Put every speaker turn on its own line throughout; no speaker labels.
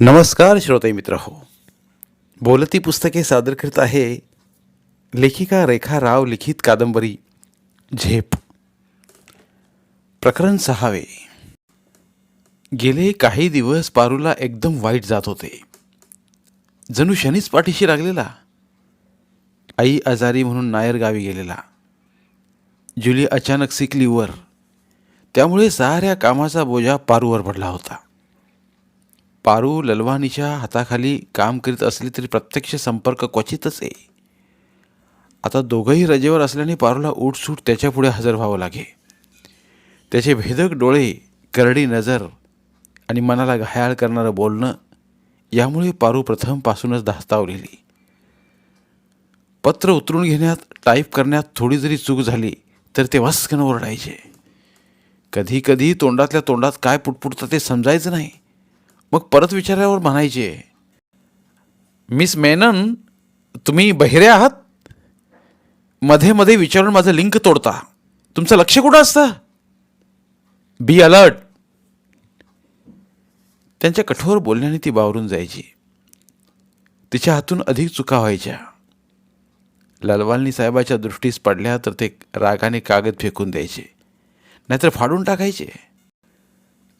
नमस्कार श्रोते मित्र हो. बोलती पुस्तके सादर करीत आहे लेखिका रेखा राव लिखित कादंबरी झेप. प्रकरण सहावे. गेले काही दिवस पारूला एकदम वाईट जात होते. जणू शनीच पाठीशी लागलेला. आई आजारी म्हणून नायर गावी गेलेला. जुली अचानक सिकलीवर त्यामुळे साऱ्या कामाचा बोजा पारूवर पडला होता. पारू ललवानीच्या हाताखाली काम करीत असली तरी प्रत्यक्ष संपर्क क्वचितच आहे. आता दोघंही रजेवर असल्याने पारूला उठसूट त्याच्यापुढे हजर व्हावं लागे. त्याचे भेदक डोळे करडी नजर आणि मनाला घायाळ करणारं बोलणं यामुळे पारू प्रथमपासूनच धास्तावलेली. पत्र उतरून घेण्यात टाईप करण्यात थोडी जरी चूक झाली तर ते वस्कन ओरडायचे. कधी कधी तोंडातल्या तोंडात काय पुटपुटतं ते समजायचं नाही. मग परत विचारल्यावर म्हणायचे मिस मेनन तुम्ही बहिरे आहात? मध्ये मध्ये विचारून माझं लिंक तोडता. तुमचं लक्ष कुठं असतं? Be alert. त्यांच्या कठोर बोलण्याने ती बावरून जायची. तिच्या हातून अधिक चुका व्हायच्या. ललवालनी साहेबाच्या दृष्टीस पडल्या तर ते रागाने कागद फेकून द्यायचे. नाहीतर फाडून टाकायचे.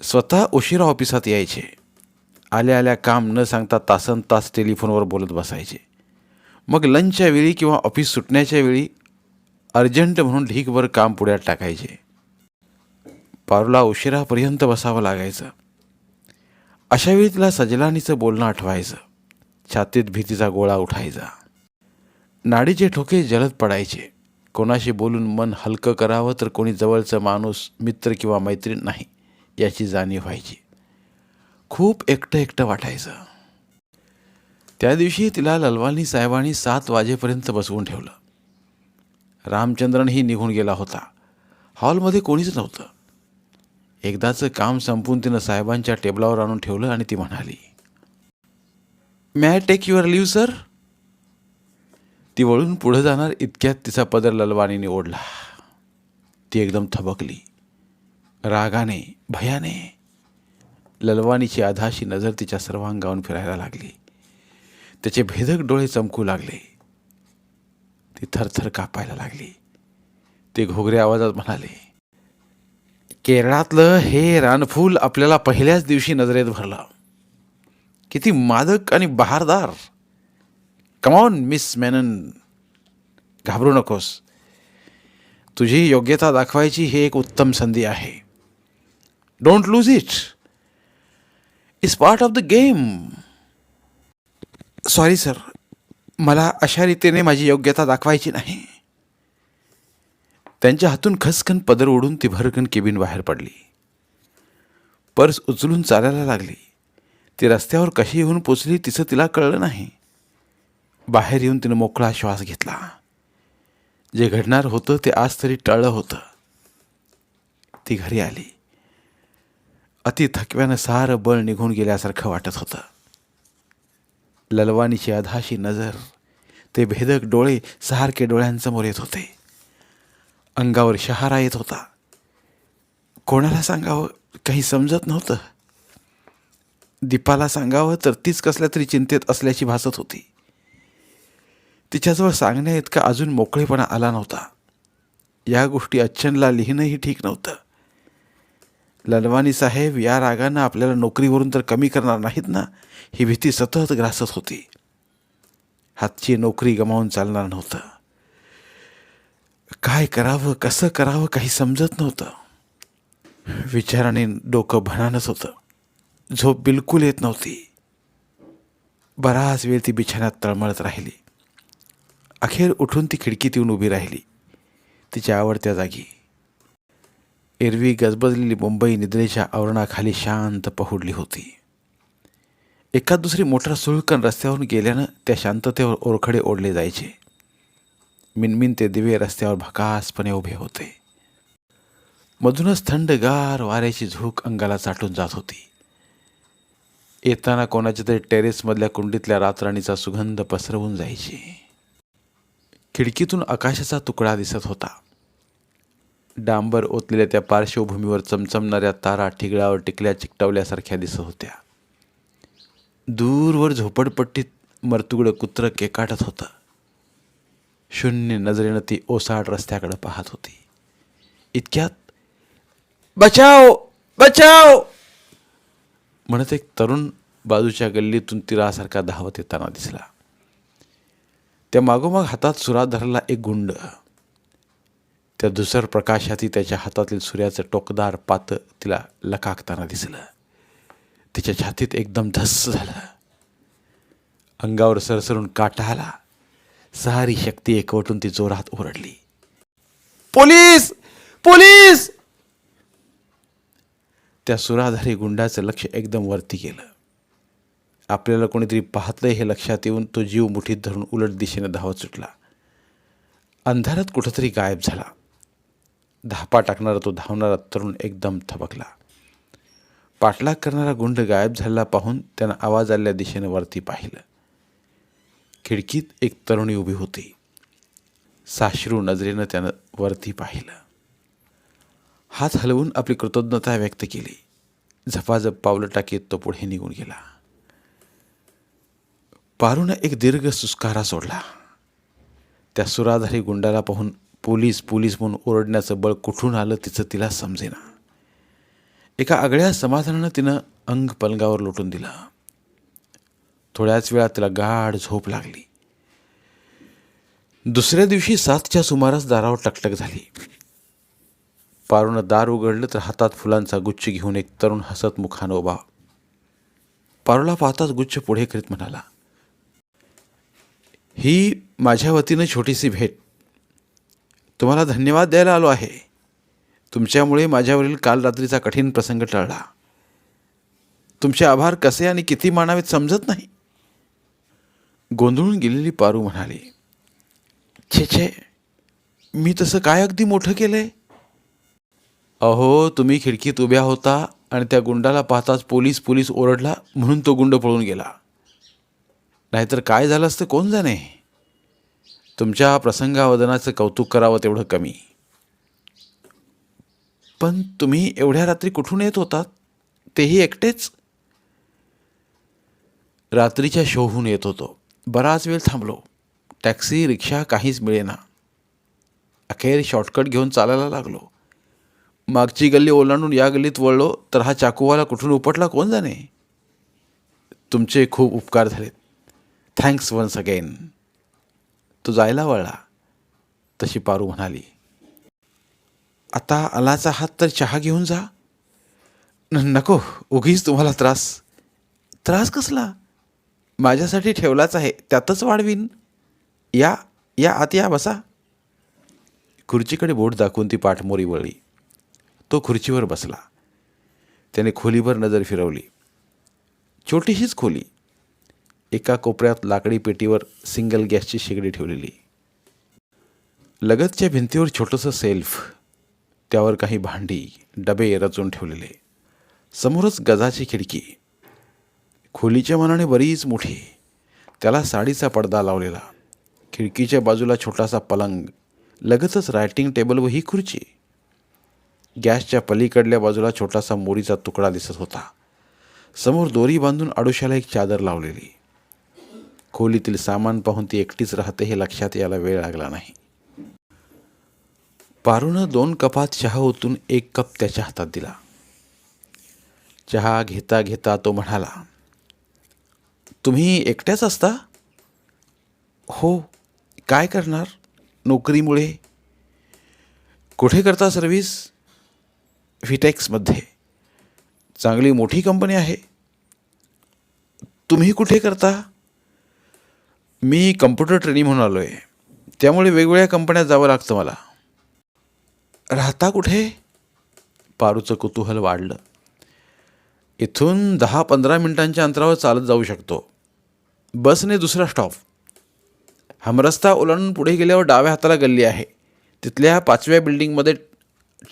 स्वतः उशिरा ऑफिसात यायचे. आल्या आल्या काम न सांगता तासन तास टेलिफोनवर बोलत बसायचे. मग लंचच्या वेळी किंवा ऑफिस सुटण्याच्या वेळी अर्जंट म्हणून ढीकभर काम पुढ्यात टाकायचे. पारूला उशिरापर्यंत बसावं लागायचं. अशावेळी तिला सजलानीचं बोलणं आठवायचं. छातीत भीतीचा गोळा उठायचा. नाडीचे ठोके जलद पडायचे. कोणाशी बोलून मन हलकं करावं तर कोणी जवळचं माणूस मित्र किंवा मैत्रीण नाही याची जाणीव व्हायची. खूप एकटं एकटं वाटायचं. त्या दिवशी तिला ललवानी साहेबांनी सात वाजेपर्यंत बसवून ठेवलं. रामचंद्रनही निघून गेला होता. हॉलमध्ये कोणीच नव्हतं. एकदाचं काम संपून तिनं साहेबांच्या टेबलावर आणून ठेवलं आणि ती म्हणाली मॅ टेक युअर लिव्ह सर ती वळून पुढं जाणार इतक्यात तिचा पदर ललवानीने ओढला. ती एकदम थबकली. रागाने भयाने ललवानीची आधाशी नजर तिच्या सर्वांगावून फिरायला लागली. त्याचे भेदक डोळे चमकू लागले. ती थरथर कापायला लागली. ते घोगऱ्या आवाजात म्हणाले केरळातलं हे रानफूल आपल्याला पहिल्याच दिवशी नजरेत भरलं. किती मादक आणि बहारदार. कमॉन मिस मेनन घाबरू नकोस. तुझी योग्यता दाखवायची ही एक उत्तम संधी आहे. Don't lose it is part of the game sorry sir मला अशा रीतीने माझी योग्यता दाखवायची नाही. त्यांच्या हातून खसकन पदर ओढून ती भरकन केबिन बाहेर पडली. पर्स उचलून चालायला लागली. ती रस्त्यावर कशी येऊन पोचली तिचं तिला कळलं नाही. बाहेर येऊन तिनं मोकळा श्वास घेतला. जे घडणार होतं ते आज तरी टळलं होतं. ती घरी आली. अति थकव्यानं सारं बळ निघून गेल्यासारखं वाटत होतं. ललवानीची अधाशी नजर ते भेदक डोळे सारखे डोळ्यांसमोर येत होते. अंगावर शहारा येत होता. कोणाला सांगावं? काही समजत नव्हतं. दीपाला सांगावं तर तीच कसल्या तरी चिंतेत असल्याची भासत होती. तिच्याजवळ सांगण्या इतका अजून मोकळेपणा आला नव्हता. या गोष्टी अच्छनला लिहिणंही ठीक नव्हतं. ललवानी साहेब या रागानं आपल्याला नोकरीवरून तर कमी करणार नाहीत ना? ही भीती सतत ग्रासत होती. हातची नोकरी गमावून चालणार नव्हतं. काय करावं कसं करावं काही समजत नव्हतं. विचाराने डोकं भणानच होतं. झोप बिलकुल येत नव्हती. बराच वेळ ती बिछाण्यात तळमळत राहिली. अखेर उठून ती खिडकीत येऊन उभी राहिली. तिच्या आवडत्या जागी. एरवी गजबजलेली मुंबई निद्रेच्या आवरणाखाली शांत पहुडली होती. एका दुसरी मोटर सुळकन रस्त्यावरून गेल्यानं त्या शांततेवर ओरखडे ओढले जायचे. मिनमिन ते दिवे रस्त्यावर भकासपणे उभे होते. मधूनच थंडगार वाऱ्याची झोक अंगाला चाटून जात होती. येताना कोणाच्या तरी टेरेसमधल्या कुंडीतल्या रातराणीचा सुगंध पसरवून जायची. खिडकीतून आकाशाचा तुकडा दिसत होता. डांबर ओतलेल्या त्या पार्श्वभूमीवर चमचमणाऱ्या तारा ठिगळावर टिकल्या चिकटवल्यासारख्या दिसत होत्या. दूरवर झोपडपट्टीत मरतुगडं कुत्रं केकाटत होतं. शून्य नजरेनं ती ओसाड रस्त्याकडे पाहत होती. इतक्यात बचाव! बचाव! म्हणत एक तरुण बाजूच्या गल्लीतून तिरासारखा धावत येताना दिसला. त्या मागोमाग हातात सुरा धरला एक गुंड. त्या दुसर प्रकाशातही त्याच्या हातातील सूर्याचं टोकदार पात तिला लकाकताना दिसलं. तिच्या छातीत एकदम धस्स झालं. अंगावर सरसरून काटा आला. सारी शक्ती एकवटून ती जोरात ओरडली. पोलीस! पोलीस! त्या सुराधारी गुंडाचं लक्ष एकदम वरती गेलं. आपल्याला कोणीतरी पाहतंय हे लक्षात येऊन तो जीव मुठीत धरून उलट दिशेने धावत सुटला. अंधारात कुठंतरी गायब झाला. धापा टाकणारा तो धावणारा तरुण एकदम थबकला. पाठलाग करणारा गुंड गायब झालेला पाहून त्यानं आवाज आलेल्या दिशेनं वरती पाहिलं. खिडकीत एक तरुणी उभी होती. साश्रू नजरेनं त्यानं वरती पाहिलं. हात हलवून आपली कृतज्ञता व्यक्त केली. झपाझप पावलं टाकीत तो पुढे निघून गेला. पारूनं एक दीर्घ सुस्कारा सोडला. त्या सुराधारी गुंडाला पाहून पोलीस पोलीस म्हणून ओरडण्याचं बळ कुठून आलं तिचं तिला समजेना. एका आगळ्या समाधानानं तिनं अंग पलंगावर लोटून दिलं. थोड्याच वेळात तिला गाढ झोप लागली. दुसऱ्या दिवशी सातच्या सुमारास दारावर टकटक झाली. पारूनं दार उघडलं तर हातात फुलांचा गुच्छ घेऊन एक तरुण हसत मुखानं उभा. पारूला पाहताच गुच्छ पुढे करीत म्हणाला ही माझ्या वतीनं छोटीशी भेट. तुम्हाला धन्यवाद द्यायला आलो आहे. तुमच्यामुळे माझ्यावरील काल रात्रीचा कठीण प्रसंग टळला. तुमचे आभार कसे आणि किती मानावेत समजत नाही. गोंधळून गेलेली पारू म्हणाली छे छे मी तसं काय अगदी मोठं केलंय? अहो तुम्ही खिडकीत उभ्या होता आणि त्या गुंडाला पाहताच पोलीस पोलीस ओरडला म्हणून तो गुंड पळून गेला. नाहीतर काय झालं असतं कोण जाणे? तुमच्या प्रसंगावदनाचं कौतुक करावं तेवढं कमी. पण तुम्ही एवढ्या रात्री कुठून येत होतात? तेही एकटेच? रात्रीच्या शोहून येत होतो. बराच वेळ थांबलो. टॅक्सी रिक्षा काहीच मिळेना. अखेर शॉर्टकट घेऊन चालायला लागलो. मागची गल्ली ओलांडून या गल्लीत वळलो तर हा चाकूवाला कुठून उपटला कोण जाणे? तुमचे खूप उपकार झालेत. थँक्स वन्स अगेन तो जायला वळला. तशी पारू म्हणाली. आता आलाचा हात तर चहा घेऊन जा. न- नको उगीच तुम्हाला त्रास. त्रास कसला? माझ्यासाठी ठेवलाच आहे त्यातच वाढवीन. या या आत या बसा. खुर्चीकडे बोट दाखवून ती पाठमोरी वळली. तो खुर्चीवर बसला. त्याने खोलीभर नजर फिरवली. छोटीशीच खोली. एका कोपऱ्यात लाकडी पेटीवर सिंगल गॅसची शेगडी ठेवलेली. लगतच्या भिंतीवर छोटंसं सेल्फ त्यावर काही भांडी डबे रचून ठेवलेले. समोरच गजाची खिडकी. खोलीच्या मनाने बरीच मोठी. त्याला साडीचा पडदा लावलेला. खिडकीच्या बाजूला छोटासा पलंग. लगतच रायटिंग टेबल व ही खुर्ची. गॅसच्या पलीकडल्या बाजूला छोटासा मोरीचा तुकडा दिसत होता. समोर दोरी बांधून आडोशाला एक चादर लावलेली. खोलीतील सामान पाहून ती एकटीच राहते हे लक्षात यायला वेळ लागला नाही. पारूनं दोन कपात चहा ओतून एक कप त्याच्या हातात दिला. चहा घेता घेता तो म्हणाला तुम्ही एकट्याच असता? हो काय करणार नोकरीमुळे? कुठे करता सर्व्हिस? व्हिटेक्समध्ये. चांगली मोठी कंपनी आहे. तुम्ही कुठे करता? मी कम्प्युटर ट्रेनिंग म्हणून आलो आहे त्यामुळे वेगवेगळ्या कंपन्यात जावं लागतं मला. राहता कुठे? पारूचं कुतूहल वाढलं. इथून दहा पंधरा मिनिटांच्या अंतरावर चालत जाऊ शकतो. बसने दुसरा स्टॉप हमरस्ता ओलांडून पुढे गेल्यावर डाव्या हाताला गल्ली आहे. तिथल्या पाचव्या बिल्डिंगमध्ये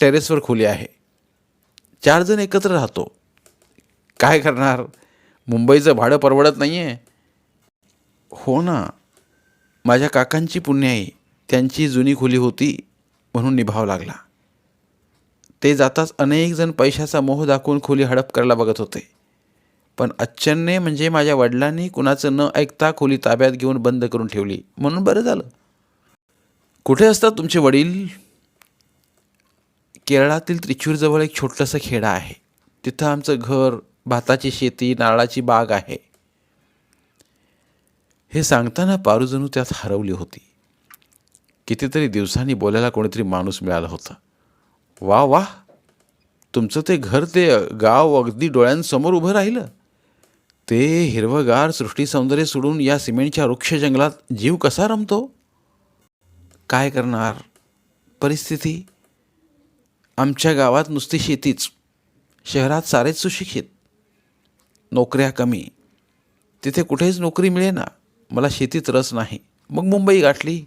टेरेसवर खोली आहे. चार जण एकत्र राहतो. काय करणार? मुंबईचं भाडं परवडत नाही आहे हो ना. माझ्या काकांची पुण्याई त्यांची जुनी खोली होती म्हणून निभाव लागला. ते जाताच अनेक जण पैशाचा मोह दाखवून खोली हडप करायला बघत होते. पण अच्चनने म्हणजे माझ्या वडिलांनी कुणाचं न ऐकता खोली ताब्यात घेऊन बंद करून ठेवली. म्हणून बरं झालं. कुठे असतात तुमचे वडील? केरळातील त्रिचूरजवळ एक छोटंसं खेडा आहे. तिथं आमचं घर भाताची शेती नारळाची बाग आहे. हे सांगताना पारुजणू त्यात हरवली होती. कितीतरी दिवसांनी बोलायला कोणीतरी माणूस मिळाला होता. वा वा तुमचं ते घर ते गाव अगदी डोळ्यांसमोर उभं राहिलं. ते हिरवगार सृष्टी सौंदर्य सोडून या सिमेंटच्या वृक्ष जंगलात जीव कसा रमतो? काय करणार? परिस्थिती? आमच्या गावात नुसती शेतीच. शहरात सारेच सुशिक्षित. नोकऱ्या कमी. तिथे कुठेच नोकरी मिळेना. मला शेतीत रस नाही. मग मुंबई गाठली.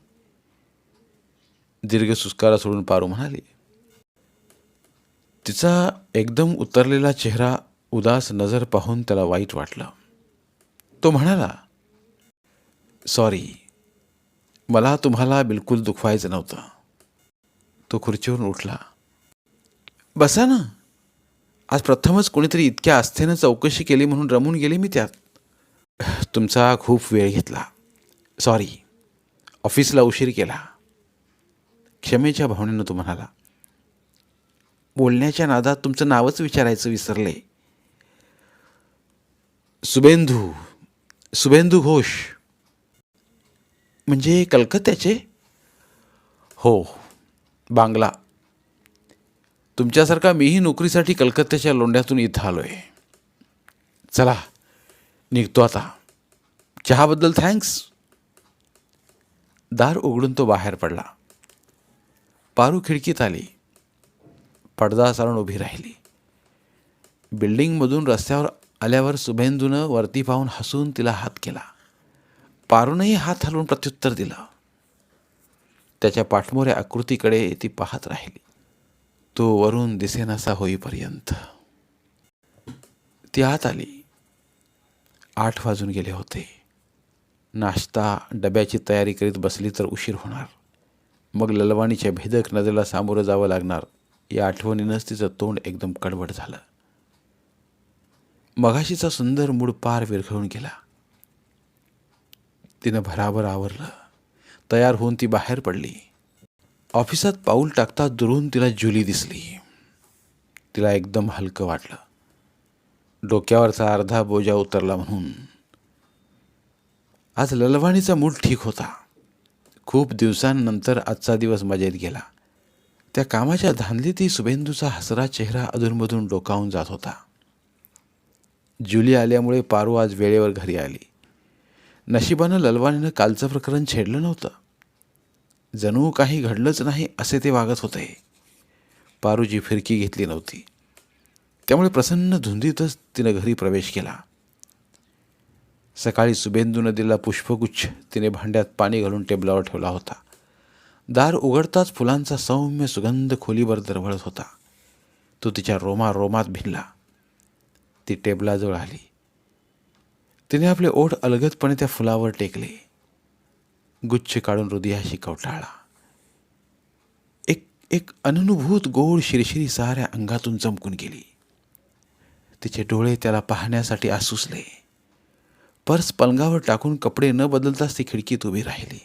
दीर्घ सुस्कारा सोडून पारू म्हणाली. तिचा एकदम उतरलेला चेहरा उदास नजर पाहून त्याला वाईट वाटलं. तो म्हणाला सॉरी मला तुम्हाला बिलकुल दुखवायचं नव्हतं. तो खुर्चीवरून उठला. बसा ना. आज प्रथमच कोणीतरी इतक्या आस्थेनं चौकशी केली म्हणून रमून गेले मी त्यात. तुमचा खूप वेळ घेतला. सॉरी ऑफिसला उशीर केला. क्षमेच्या भावनेनं तो म्हणाला बोलण्याच्या नादात तुमचं नावच विचारायचं विसरले. सुबेंदू. सुबेंदू घोष. म्हणजे कलकत्त्याचे? हो. बांगला. तुमच्यासारखा मीही नोकरीसाठी कलकत्त्याच्या लोंढ्यातून इथं आलो आहे चला. निघतो आता. चहाबद्दल थँक्स दार उघडून तो बाहेर पडला. पारू खिडकीत आली. पडदा सारून उभी राहिली. बिल्डिंगमधून रस्त्यावर आल्यावर सुभेंदूनं वरती पाहून हसून तिला हात केला. पारूनही हात हलवून प्रत्युत्तर दिलं. त्याच्या पाठमोऱ्या आकृतीकडे ती पाहत राहिली. तो वरून दिसेनासा होईपर्यंत. ती आत आली. आठ वाजून गेले होते. नाश्ता डब्याची तयारी करीत बसली तर उशीर होणार. मग ललवाणीच्या भेदक नजरेला सामोरं जावं लागणार या आठवणीनंच तिचं तोंड एकदम कडबड झालं. मघाशीचा सुंदर मूड पार विरघळून गेला. तिनं भराभर आवरलं. तयार होऊन ती बाहेर पडली. ऑफिसात पाऊल टाकता दुरून तिला जुली दिसली. तिला एकदम हलकं वाटलं. डोक्यावरचा अर्धा बोजा उतरला म्हणून. आज ललवाणीचा मूड ठीक होता. खूप दिवसांनंतर आजचा दिवस मजेत गेला. त्या कामाच्या धांदलीतही शुभेंदूचा हसरा चेहरा अधूनमधून डोकावून जात होता. जुली आल्यामुळे पारू आज वेळेवर घरी आली. नशिबानं ललवाणीनं कालचं प्रकरण छेडलं नव्हतं. जणू काही घडलंच नाही असे ते वागत होते. पारूजी फिरकी घेतली नव्हती. त्यामुळे प्रसन्न धुंदीतच तिनं घरी प्रवेश केला. सकाळी सुबेंदूनं नदीला पुष्पगुच्छ तिने भांड्यात पाणी घालून टेबलावर ठेवला होता. दार उघडताच फुलांचा सौम्य सुगंध खोलीवर दरवळत होता. तो तिच्या रोमा रोमात भिनला ती टेबलाजवळ आली. तिने आपले ओठ अलगदपणे त्या फुलावर टेकले. गुच्छ काढून हृदयाशी कवटाळला. एक एक अननुभूत गोड शिरशिरी साऱ्या अंगातून चमकून गेली. तिचे डोळे त्याला पाहण्यासाठी आसुसले. पर्स पलंगावर टाकून कपडे न बदलताच ती खिडकीत उभी राहिली.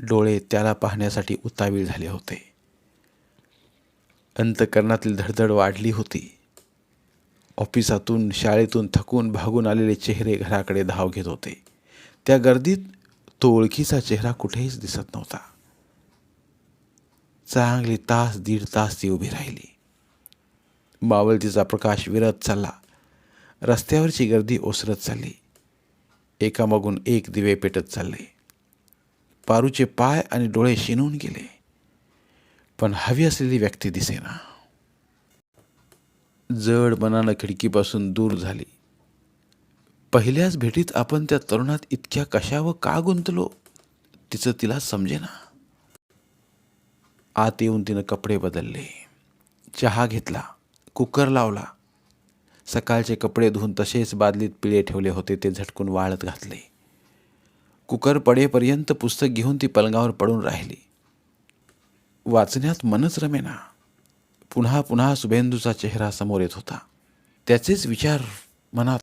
डोळे त्याला पाहण्यासाठी उतावीळ झाले होते. अंतकरणातील धडधड वाढली होती. ऑफिसातून शाळेतून थकून भागून आलेले चेहरे घराकडे धाव घेत होते. त्या गर्दीत तो ओळखीचा चेहरा कुठेही दिसत नव्हता. चांगली तास दीड तास ती उभी राहिली. मावळतीचा प्रकाश विरत चालला. रस्त्यावरची गर्दी ओसरत चालली. एकामागून एक दिवे पेटत चालले. पारूचे पाय आणि डोळे शिनून गेले. पण हवी असलेली व्यक्ती दिसेना. जड मनानं खिडकीपासून दूर झाली. पहिल्याच भेटीत आपण त्या तरुणात इतक्या कशा व का गुंतलो? तिचं तिला समजेना. आत येऊन तिनं कपडे बदलले. चहा घेतला. कुकर लावला. सकाळचे कपडे धुवून तसेच बादलीत पिळे ठेवले होते ते झटकून वाळत घातले. कुकर पडेपर्यंत पुस्तक घेऊन ती पलंगावर पडून राहिली. वाचण्यात मनच रमेना. पुन्हा पुन्हा सुभेंदूचा चेहरा समोर येत होता. त्याचेच विचार मनात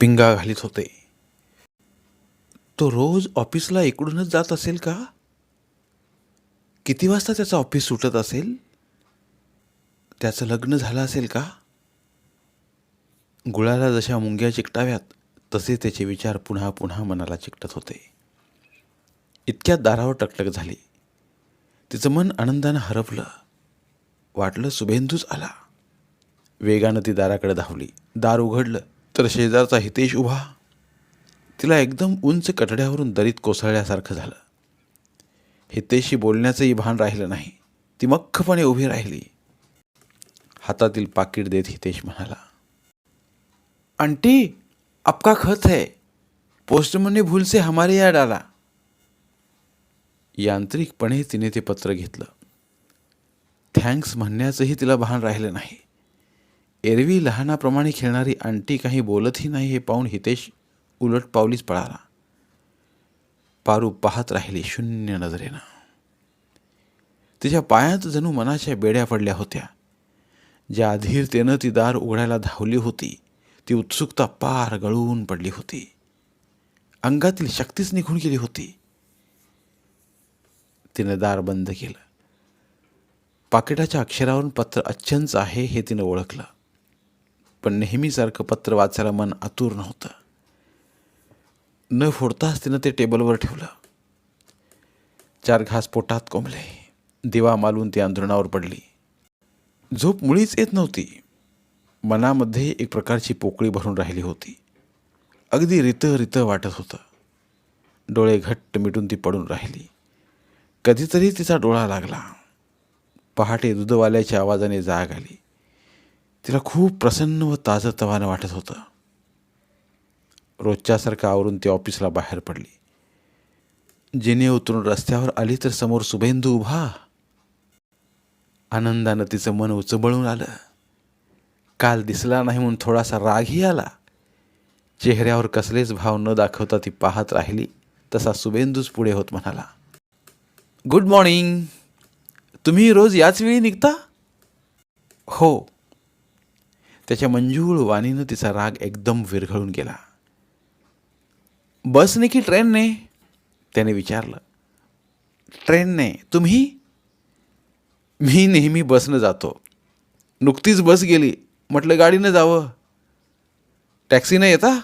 पिंगा घालीत होते. तो रोज ऑफिसला इकडूनच जात असेल का? किती वाजता त्याचं ऑफिस सुटत असेल? त्याचं लग्न झालं असेल का? गुळाला जशा मुंग्या चिकटाव्यात तसे त्याचे विचार पुन्हा पुन्हा मनाला चिकटत होते. इतक्यात दारावर टकटक झाली. तिचं मन आनंदानं हरपलं. वाटलं सुभेंदूच आला. वेगानं ती दाराकडे धावली. दार उघडलं. तर शेजारचा हितेश उभा. तिला एकदम उंच कठड्यावरून दरीत कोसळल्यासारखं झालं. हितेशशी बोलण्याचंही भान राहिलं नाही. ती मख्खपणे उभी राहिली. हातातील पाकिट देत हितेश म्हणाला आंटी आपका खत है. पोस्टमन ने भूल से हमारे यहाँ डाला. यांत्रिकपणे तिने ते पत्र घेतलं. थँक्स म्हणण्याचंही तिला भान राहिलं नाही. एरवी लहानाप्रमाणे खेळणारी आंटी काही बोलतही नाही हे पाहून हितेश उलट पावलीच पळाला. पारू पाहत राहिली शून्य नजरेनं. तिच्या पायात जणू मनाच्या बेड्या पडल्या होत्या. ज्या अधीरतेनं ती दार उघडायला धावली होती ती उत्सुकता पार गळून पडली होती. अंगातील शक्तीच निघून गेली होती. तिनं दार बंद केलं. पाकिटाच्या अक्षरावरून पत्र अच्छंच आहे हे तिनं ओळखलं. पण नेहमीसारखं पत्र वाचायला मन आतुर नव्हतं. न फोडताच तिनं ते टेबलवर ठेवलं. चार घास पोटात कोंबले. दिवा मालून ती अंधरुणावर पडली. झोप मुळीच येत नव्हती. मनामध्ये एक प्रकारची पोकळी भरून राहिली होती. अगदी रित रितं वाटत होतं. डोळे घट्ट मिटून ती पडून राहिली. कधीतरी तिचा डोळा लागला. पहाटे दुधवाल्याच्या आवाजाने जाग आली. तिला खूप प्रसन्न व ताजंतवानं वाटत होतं. रोजच्यासारखं आवरून ती ऑफिसला बाहेर पडली. जिने उतरून रस्त्यावर आली तर समोर सुभेंदू उभा. आनंदानं तिचं मन उचबळून आलं. काल दिसला नाही म्हणून थोडासा रागही आला. चेहऱ्यावर कसलेच भाव न दाखवता ती पाहत राहिली. तसा सुबेंदूच पुढे होत म्हणाला गुड मॉर्निंग. तुम्ही रोज याच वेळी निघता? हो. त्याच्या मंजूळ वाणीनं तिचा राग एकदम विरघळून गेला. बसने की ट्रेनने? त्याने विचारलं. ट्रेनने. तुम्ही? मी नेहमी बसनं जातो. नुकतीच बस गेली. म्हटलं गाडीनं जावं. टॅक्सीनं येता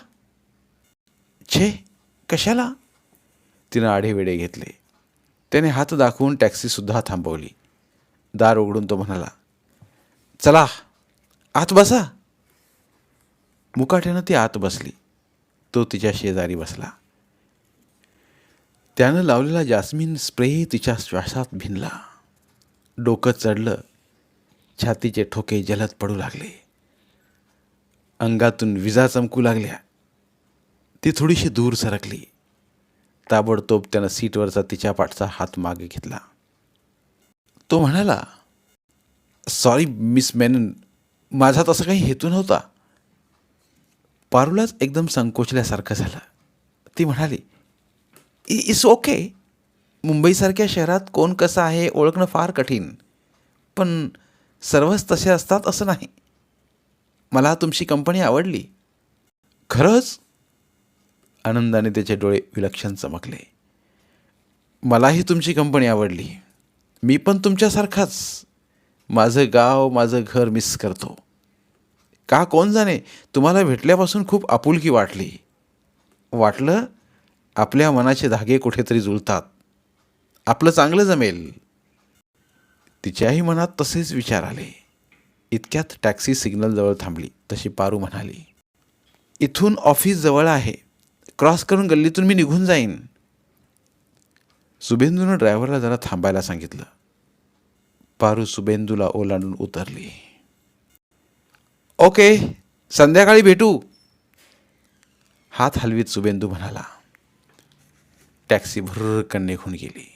छे कशाला? तिनं आढेवेडे घेतले. त्याने हात दाखवून टॅक्सीसुद्धा थांबवली. दार उघडून तो म्हणाला चला आत बसा. मुकाट्यानं ती आत बसली. तो तिच्या शेजारी बसला. त्यानं लावलेला जास्मिन स्प्रे तिच्या श्वासात भिनला. डोकं चढलं. छातीचे ठोके जलद पडू लागले. अंगातून विजा चमकू लागल्या. ती थोडीशी दूर सरकली. ताबडतोब त्यानं सीटवरचा तिच्या पाठचा हात मागे घेतला. तो म्हणाला सॉरी मिस मेनन माझा तसा काही हेतू नव्हता. पारूलाच एकदम संकोचल्यासारखं झालं. ती म्हणाली इट्स ओके मुंबईसारख्या शहरात कोण कसं आहे ओळखणं फार कठीण. पण सर्वच तसे असतात असं नाही. मला तुमची कंपनी आवडली. खरंच? आनंदाने त्याचे डोळे विलक्षण चमकले. मलाही तुमची कंपनी आवडली. मी पण तुमच्यासारखाच. माझं गाव माझं घर मिस करतो. का कोण जाणे तुम्हाला भेटल्यापासून खूप आपुलकी वाटली. वाटलं आपल्या मनाचे धागे कुठेतरी जुळतात. आपलं चांगलं जमेल. तिच्याही मनात तसेच विचार आले. इतक्यात टॅक्सी सिग्नलजवळ थांबली. तशी पारू म्हणाली इथून ऑफिस जवळ आहे. क्रॉस करून गल्लीतून मी निघून जाईन. सुबेंदूनं ड्रायव्हरला जरा थांबायला सांगितलं. पारू सुबेंदूला ओलांडून उतरली. ओके संध्याकाळी भेटू. हात हलवीत सुबेंदू म्हणाला. टॅक्सी भुर्रकन निघून गेली.